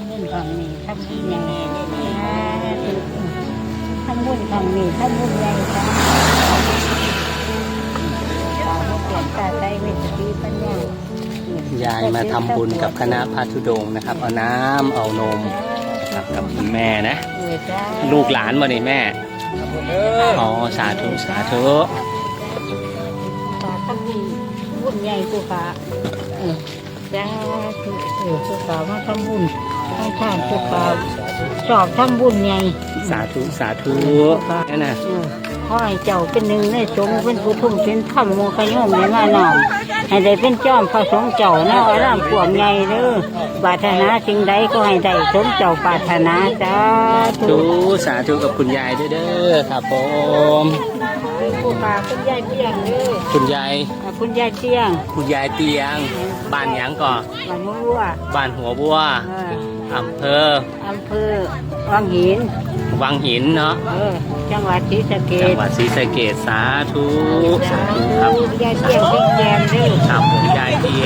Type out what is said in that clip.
ำบุญของนี่ทำบุญใหญ่ทำบุญของนี่ทำบุญใหญ่จ้าตาไม่เปลี่ยาใจไม่ติปัญญายายมาทำบุญกับคณะพระธุดงนะครับ เอาน้ำเอานมกับคุณแม่นะ ลูกหลานมาเนี่แม่อ๋อสาธุสาธุาทำบุญบุญใหญ่กูค่ะเออจ้าคือเออกูค่ะมาทำบุญ ให้ทานกูค่ะชอบทำบุญใหญ่สาธุสาธุนั่นน่ะเออขอให้เจ้าเป็นหนึ่งในสงฆ์เป็นผู้ทุ่มเป็นธรรมโมคโยมในมาหนอมให้ได้เป็นจอมพระสงฆ์เจ้านะอารามขวมใหญ่เด้อปรารถนาสิ่งใดก็ให้ได้สมเจ้าปรารถนาสาธุธุสาธุกับคุณยายด้วยเด้อครับผมผู้ป่าคุณยายเตียงเด้อคุณยายอ่าคุณยายเตียง คุณยายเตียงบ้านหยังก่อบ้านหัววัวบ้านหัวบัวเอออำเภออำเภอวังหิน วังหินเนาะเออจังหวัดศรีสะเกจังษหวัดศรีสะเกษสาธุสาธุครับยายเตียงพี่แกมเด้อครับผมยายเตียง